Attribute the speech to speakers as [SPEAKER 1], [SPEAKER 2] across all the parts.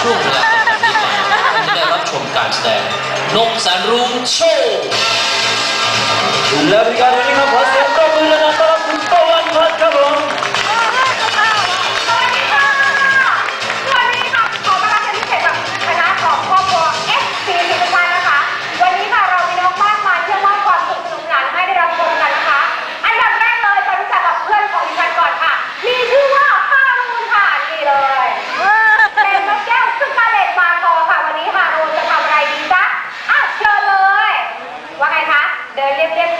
[SPEAKER 1] ช่วงเวลาที่ได้รับชมการแสดงนกแสนรู้โชว์
[SPEAKER 2] ดูและบริการวันนี้ครับขอสีย Olha pra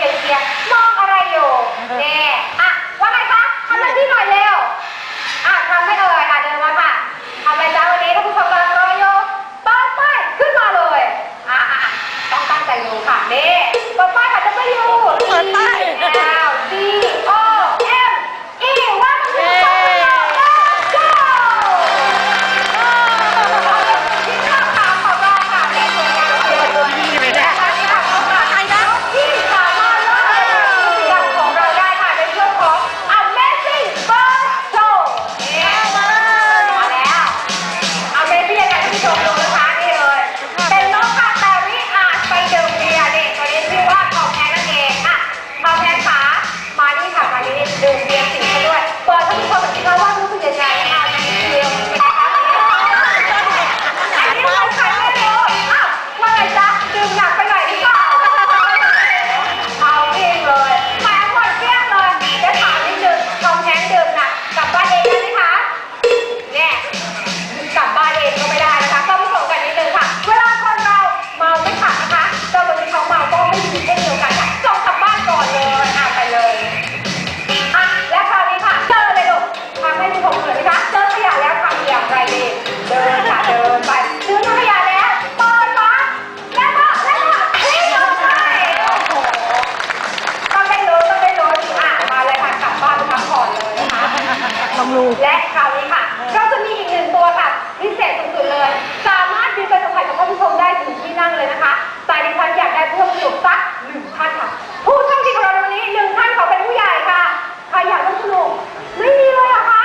[SPEAKER 2] และคราวนี้ค่ะ เราจะมีอีกหนึ่งตัวค่ะ พิเศษสุดๆเลย สามารถยืนเป็นสัมผัสกับท่านผู้ชมได้ถึงที่นั่งเลยนะคะแต่ดิฉันอยากได้เพิ่มสนุกสักหนึ่งท่านค่ะ ผู้โชคดีของเราในวันนี้หนึ่งท่านเขาเป็นผู้ใหญ่ค่ะใครอยากร่วมสนุกไม่มีเลยอะคะ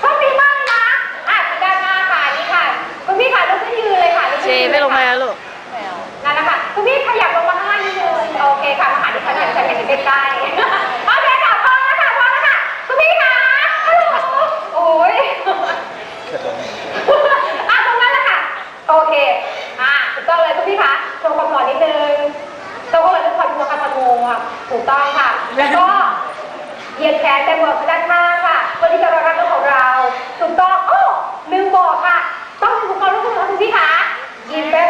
[SPEAKER 2] โชคดีมางนะอะทางด้านหน้าค่ะนี่ค่ะคุณพี่ค่ะลุกขึ้นยืนเลยค่ะ
[SPEAKER 3] เจไม่ลงมาแล้วลูก
[SPEAKER 2] นั่นแหละค่ะคุณพี่ขยับลงมาข้างล่างนิดนึงโอเคค่ะ มาหาดิฉันหอยากจะนอยากเห็นใกล้ วกถูกต้องค่ะ แล้วก็เหยียดแขนแต่หมวกด้านข้างค่ะเพื่อที่จะรับเรื่ของเรา ถูกต้องโอ้ลืมบอกค่ะ ต้องมีอุปกรณ์ร่วมมือค่ะคุณพี่ค่ะยิ้มแป้ง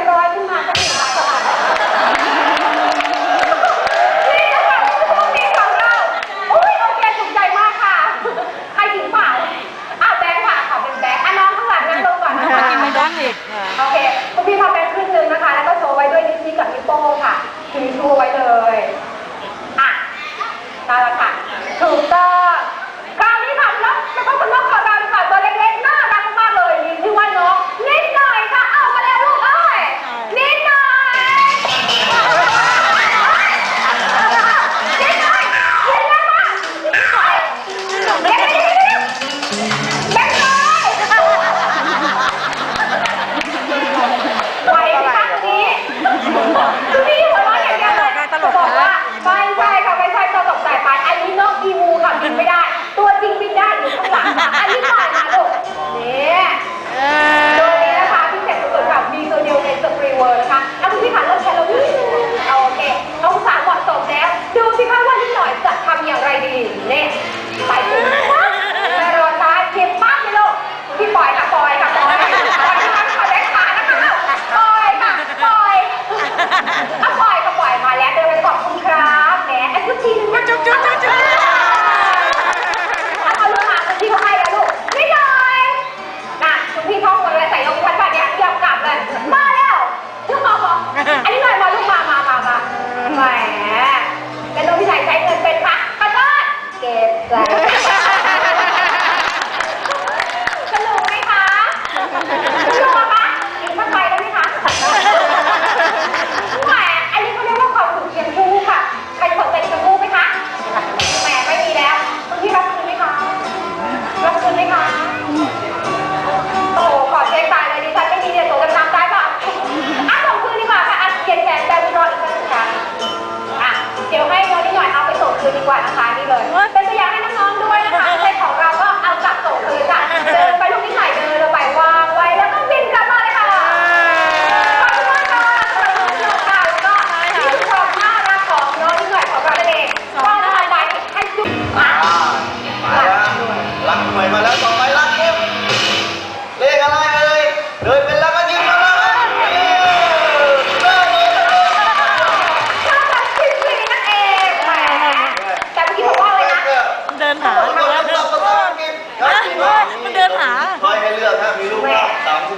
[SPEAKER 2] เลยดี
[SPEAKER 3] กว่านะ
[SPEAKER 2] คะนี่เลย เป็นตัวอย่างให้น้องๆด้วยนะคะเซตของ
[SPEAKER 4] เราก็เอากลับส่งคืนค่ะ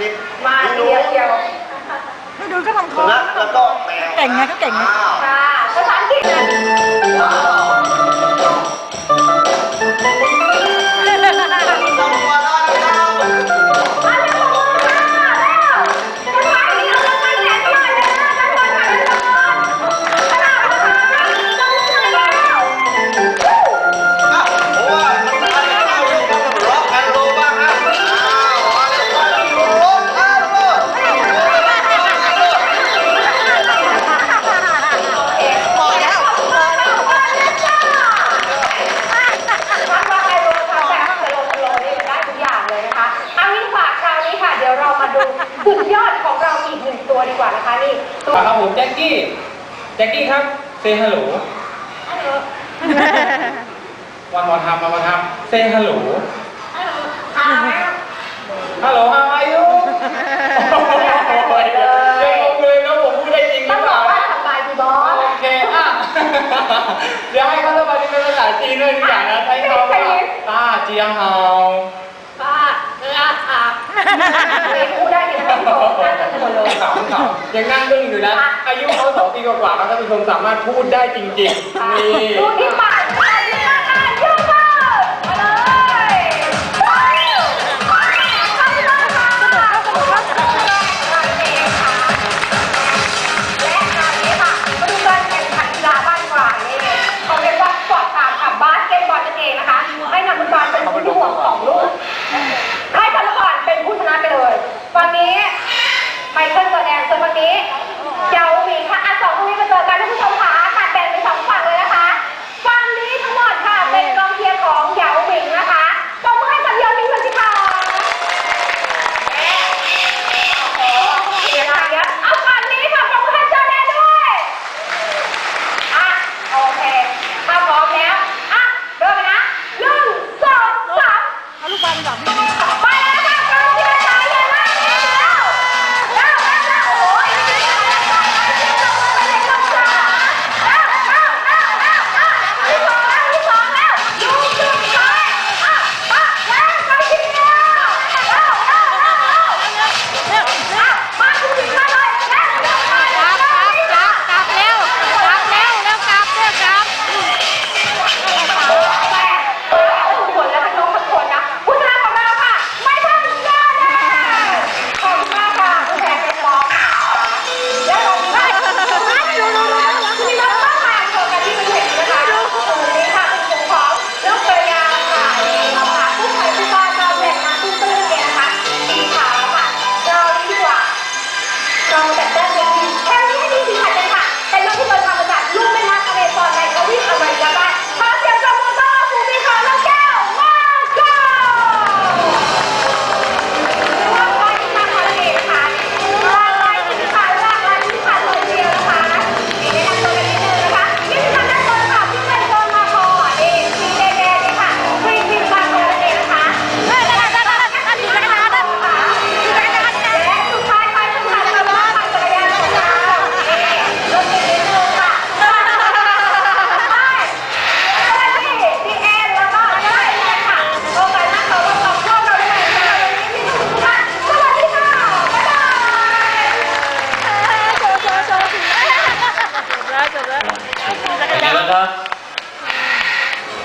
[SPEAKER 4] นิดมาเดียวเดียวไม่ดู
[SPEAKER 3] ก็ทำคสุองแล้ว
[SPEAKER 2] ก็แมวเก่งไงก็เก่งไงค่ะภาษาอังกฤนะ ว้ ว่าค
[SPEAKER 5] รับผมแจ็คกี้แจ็คกี้ครับเซฮัลโหล
[SPEAKER 2] ฮัลโหล
[SPEAKER 5] วันวันทำมาวันทำเซฮัลโหล
[SPEAKER 2] ฮัลโหล
[SPEAKER 5] ฮัลโหลฮา
[SPEAKER 2] วายู
[SPEAKER 5] เดี๋ยวให้เขาระบายเป็นภาษาจีนด้วยทุกอย่างนะใช้คำว่าป้าเจียงเฮา
[SPEAKER 2] ป้าเอออะเรีย
[SPEAKER 5] นรู้ได้
[SPEAKER 2] ยังไง คนลยสาวสาวยังนั่งเรื่องอยู่นะ อายุเขาสองปีกว่าๆแล้ว
[SPEAKER 3] ก็
[SPEAKER 2] มีความสามารถพูดได้จริงๆนี่
[SPEAKER 3] พูด
[SPEAKER 2] ที่ปาก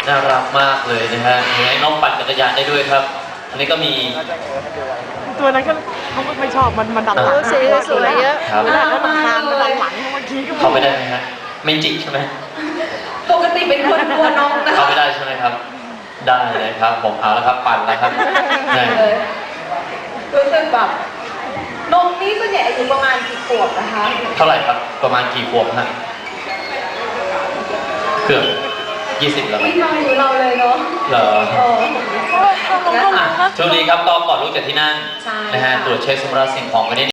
[SPEAKER 2] น่ารักมากเลยนะฮะ
[SPEAKER 1] เห็นไหมน้องปั่นจักรยานได้ด้วยครับ อันนี้ก็มี
[SPEAKER 3] ตัวนั้นก็เขาไม่ชอบมันมันดันหลังสวยสวยเยอะ
[SPEAKER 1] ครับ
[SPEAKER 3] มันดันหลัมัหลังเมื่อกี้ก็
[SPEAKER 1] เข้าไม่ได้ไหมฮะไม่จิกใช่ไหม
[SPEAKER 2] ปกติเป็นคนกลัวน้องนะ
[SPEAKER 1] เข้าไม่ได้ใช่ไหมครับ ได้เลยครับผมเอาแล้วครับปั่นแล้วครับนะ
[SPEAKER 2] รู้สึนแบบนมนี้ส่วนใหญ่อายุประมาณกี่ขวบนะคะ
[SPEAKER 1] เท่าไหร่ครับ ประมาณกี่ขวบฮะเกือบ ยี่สิบแล้ววิ่งมา
[SPEAKER 2] อยู่เราเลยเนาะ
[SPEAKER 1] เหรอ
[SPEAKER 2] โอ้
[SPEAKER 1] โหช่วงนี้ครับก็กอดลูกจากที่นั่ง
[SPEAKER 2] ใช่
[SPEAKER 1] นะฮะตรวจเช็คสมรรถสิ่งของกันนิด